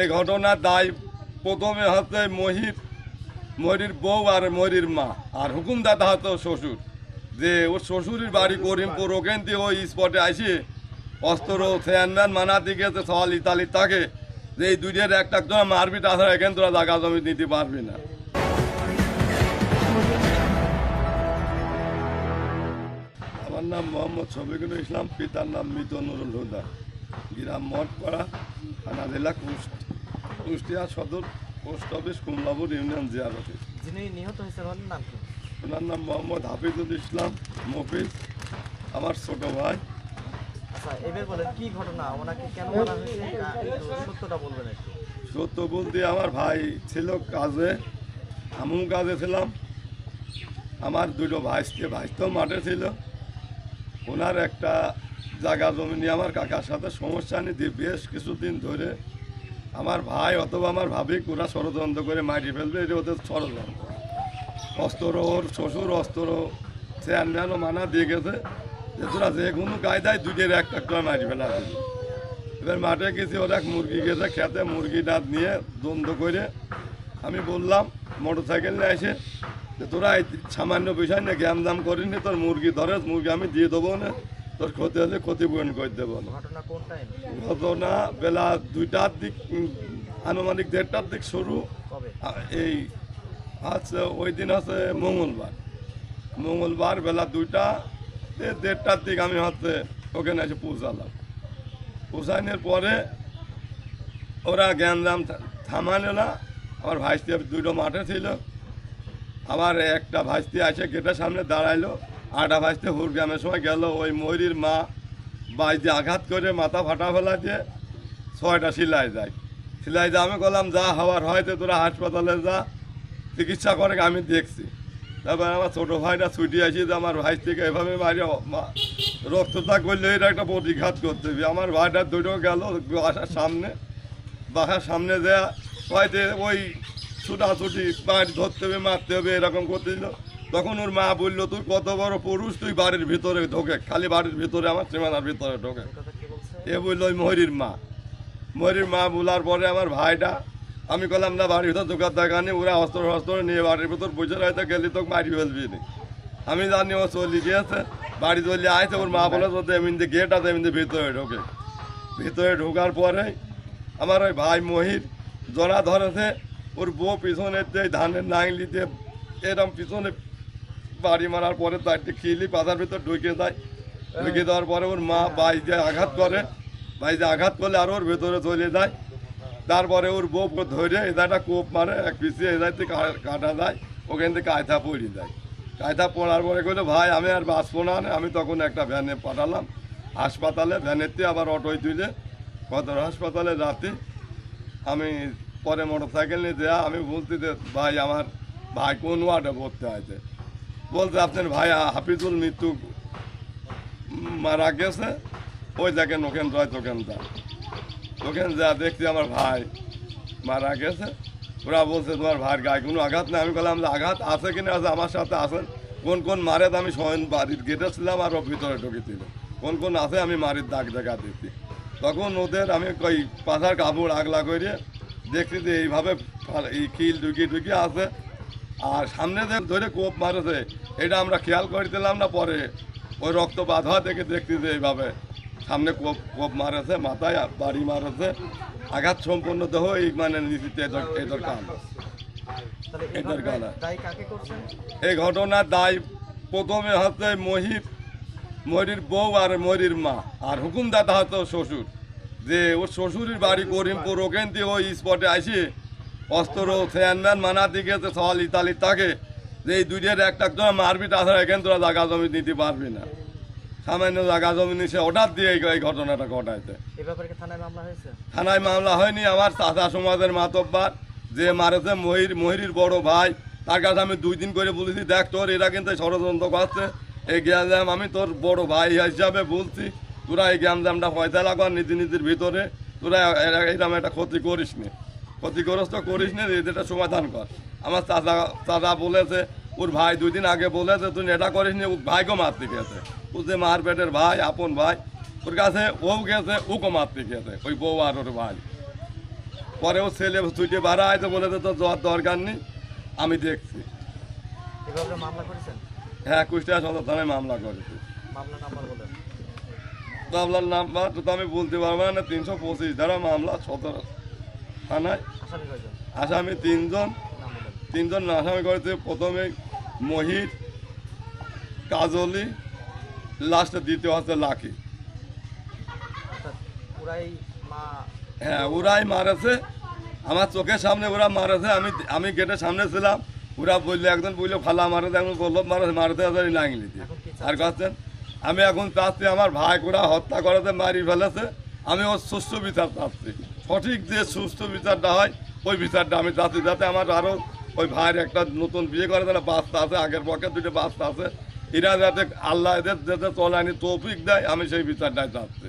এই ঘটনার দায় প্রথমে হচ্ছে মহির মহির বউ আর মহির মা। আর হুকুমদাতা হতো শ্বশুর। যে ওর শ্বশুরের বাড়ি করিমপুর, ওখান দিয়ে ওই স্পটে আসি অস্ত্র ফ্যানম্যান মানা দিকে তো সওয়াল ইতালি থাকে, যে এই দুইটার একটা একজন মারবি তাছাড়া এখান তোরা জায়গা জমি নিতে পারবি না। আমার নাম মোহাম্মদ শফিকুল ইসলাম, পিতার নাম মৃত নুরুল হুদা গ্রাম মঠপাড়া থানা জেলা কুষ্ট Kushtia Sadar post office Kumlapur union জিয়ার অফিস যিনি নিহত হয়েছেন ওনার নাম কি? ওনার নাম মোহাম্মদ হাফিজুল ইসলাম মফিজ আমার ছোট ভাই। আচ্ছা এবার বলেন কি ঘটনা? ওনাকে কেন মারা হয়েছে? সত্যটা বলবেন একটু। সত্য বলতে আমার ভাই ছিল কাজে আমিও কাজে ছিলাম। আমার দুটো ভাইসকে তো মাঠে ছিল। ওনার একটা জায়গা জমি নিয়ে আমার কাকার সাথে সমস্যা নিয়ে বেশ কিছুদিন ধরে আমার ভাই অথবা আমার ভাবি ওরা ষড়যন্ত্র করে মারি ফেলবে, এটা ওদের ষড়যন্ত্র। অস্ত্র, ওর শ্বশুর অস্ত্র চেয়ারম্যানও মানা দিয়ে গেছে। তোরা যে কোনো কায়দায় দুইটের একটা করে মারি ফেলা। এবার মাঠে গেছি, ওরা মুরগি গেছে, খেতে মুরগি ডাত নিয়ে দ্বন্দ্ব করে আমি বললাম মোটর সাইকেল নিয়ে এসে যে তোরা সামান্য বিষয় নিয়ে জ্ঞান দাম করিনি তোর মুরগি ধরে, মুরগি আমি দিয়ে দেবো না। তোর ক্ষতি হলে ক্ষতিপূরণ করে দেবো না ঘটনা বেলা দুইটার দিক আনুমানিক দেড়টার দিক শুরু। এই আছে ওই দিন আছে মঙ্গলবার। মঙ্গলবার বেলা দুইটা দেড়টার দিক আমি হচ্ছে ওখানে এসে পৌঁছালাম। পৌঁছানোর পরে ওরা জ্ঞানদাম থামালো না। আমার ভাইস্তি দুটো মাঠে ছিল। আবার একটা ভাইস্তি আসে গেটের সামনে দাঁড়াইলো। আটা ভাইস্তি হুরগ্রামের সময় গেল, ওই ময়ূরীর মা বাইতে আঘাত করে মাথা ফাটা ফেলা দিয়ে ছয়টা সিলাই যায় সিলাই দিয়ে, আমি বললাম, যা হওয়ার হয়তো তোরা হাসপাতালে যা, চিকিৎসা করে, আমি দেখছি। তারপর আমার ছোটো ভাইটা ছুটি আসি, যে আমার ভাই থেকে এভাবে মারি রক্তটা করলে এটা একটা প্রতিঘাত করতে হবে। আমার ভাইটা দুটো গেল, বাসার সামনে বাসার সামনে দেয়া হয়তো ওই ছুটাছুটি পাঁচ ধরতে হবে, মারতে হবে, এরকম করতেছিল তখন ওর মা বলল তুই কত বড় পুরুষ তুই বাড়ির ভিতরে ঢোকে খালি বাড়ির ভিতরে আমার সীমানার ভিতরে ঢোকে। এ বলল ওই ময়ূরীর মা। ময়ূরীর মা বলার পরে আমার ভাইটা আমি কলাম না বাড়ির ভিতর দোকান দেখানি ওরা অস্ত্র অস্ত্র নিয়ে বাড়ির ভিতর বসে রয়েছে গেলি তোকে মারি ফেলবি নি। আমি জানি ও চলি গিয়েছে বাড়ি চলে আইছে ওর মা বলে তো এমনি গেট আছে এমনি ভিতরে ঢোকে। ভিতরে ঢোকার পরে আমার ওই ভাই মহির জড়া ধরেছে ওর বউ পিছনে ধানের নাংলিতে এরম পিছনে বাড়ি মারার পরে তারটি খিলি পাতার ভিতর ঢুকে যায়। ঢুকে দেওয়ার পরে ওর মা বাইজে আঘাত করে। বাইজে আঘাত করলে আর ওর ভেতরে চলে যায়। তারপরে ওর বউ ধরে এদাটা কোপ মারে, এক পিছিয়ে এদাইতে কাটা যায় ওখান থেকে কায়থা পড়ে যায়। কায়থা পড়ার পরে কইলো, ভাই, আমি আর বাঁচবো না। আমি তখন একটা ভ্যানে পাঠালাম। হাসপাতালে ভ্যানেতে আবার অটোয় তুলে কত হাসপাতালে রাতে আমি পরে মোটর সাইকেল নিয়ে দেয়া, আমি বলতে যে, ভাই, আমার ভাই কোন ওয়ার্ডে ভর্তি আছে বলতে আপনার ভাই হাফিজুল মৃত্যু মারা গেছে। ওই দেখেন ওখান রয় তোখান যা ওখানে যা দেখছি আমার ভাই মারা গেছে। ওরা বলছে, তোমার ভাইয়ের গায়ে কোনো আঘাত নেই? আমি বললাম যে আঘাত আছে কিনা আছে, আমার সাথে আছেন। কোন কোন মারে আমি সয়ন বাড়ির গেটে ছিলাম আর ও ভিতরে ঢুকেছিল। কোন কোন আছে আমি মারির দাগ দেখা দেখছি তখন ওদের আমি ওই পাথার কাপড় আগলা করে দেখছি যে এইভাবে এই কিল ঢুকিয়ে ঢুকিয়ে আছে। আর সামনে ধরে কোপ মারেছে এটা আমরা খেয়াল করে দিলাম না পরে ওই রক্ত বাঁধা দেখে দেখছি যে এইভাবে সামনে কোপ কোপ মারেছে মাথায় বাড়ি মারেছে। আঘাত সম্পন্ন দেহ এই মানে নিশ্চিত এদের এদের কাম কাকে করছেন? এই ঘটনার দায় প্রথমে হচ্ছে মহির ময়ূরীর বউ আর ময়ূরীর মা। আর হুকুমদাতা হতো শ্বশুর। যে ওর শ্বশুরের বাড়ি করিমপুর ওখান দিয়ে ওই স্পটে আসি অস্ত্র চেয়ারম্যান মানা দিকে সওয়াল ইতালি থাকে যে এই দুইটার একটা একজন মারবি তাছাড়া এখান তোরা জায়গা জমি নিতে পারবি না। সামান্য জায়গা জমি নিছে অর্ডার দিয়ে এই ঘটনাটা ঘটাইছে। থানায় মামলা হয়নি আমার চাচা সমাজের মাতব্বার যে মারেছে মহির মহিরির বড় ভাই। তার কাছে আমি দুই দিন করে বলেছি দেখ তোর এরা কিন্তু ষড়যন্ত্র করছে। এই জ্ঞানজাম আমি তোর বড় ভাই হিসাবে বলছি। তোরা এই জ্ঞানজামটা ফয়সালা কর নীতি নীতির ভিতরে তোরা এরা- এরকম একটা ক্ষতি করিস নি ক্ষতিগ্রস্ত করিস নি এদেরটা সমাধান কর। আমার চাচা চাচা বলেছে ওর ভাই দুই দিন আগে বলেছে তুই এটা করিস নি ওর ভাইকে মারতে গেছে ও যে মার পেটের ভাই আপন ভাই। ওর কাছে ও গেছে ওকে মারতে গেছে ওই বউ আর ওর ভাই। পরেও ছেলে ছুটে বাড়া আছে বলে তো যাওয়ার দরকার নেই আমি দেখছি। হ্যাঁ কুষ্টিয়া সদর থানায় মামলা করেছি। মামলার নাম্বার তো আমি বলতে পারব না তিনশো পঁচিশ ধারা মামলা সদর থানায়। আসামি তিনজন। তিনজন আসামি করেছে। প্রথমে মহির কাজলি লাস্টে দ্বিতীয় হচ্ছে লাকি। মা হ্যাঁ ওরাই মারেছে। আমার চোখের সামনে ওরা মারেছে। আমি আমি গেটের সামনে ছিলাম। ওরা বললে একজন বলল ফালা মারেছে। একজন বলল মারেছে। মারতে আসলে লাঙলি দিয়ে। আর কাছেন আমি এখন চাচ্ছি আমার ভাই ওরা হত্যা করাতে মারি ফেলেছে। আমি ওর সুস্থ বিচার চাচ্ছি। সঠিক যে সুস্থ বিচারটা হয়, ওই বিচারটা আমি যাতে যাতে আমার আরও ওই ভাইয়ের একটা নতুন বিয়ে করে তারা বাচ্চা আছে, আগের পক্ষে দুটো বাচ্চা আছে। এরা যাতে আল্লাহ এদের যাতে চলানি তৌফিক দেয়, আমি সেই বিচারটাই চাচ্ছি।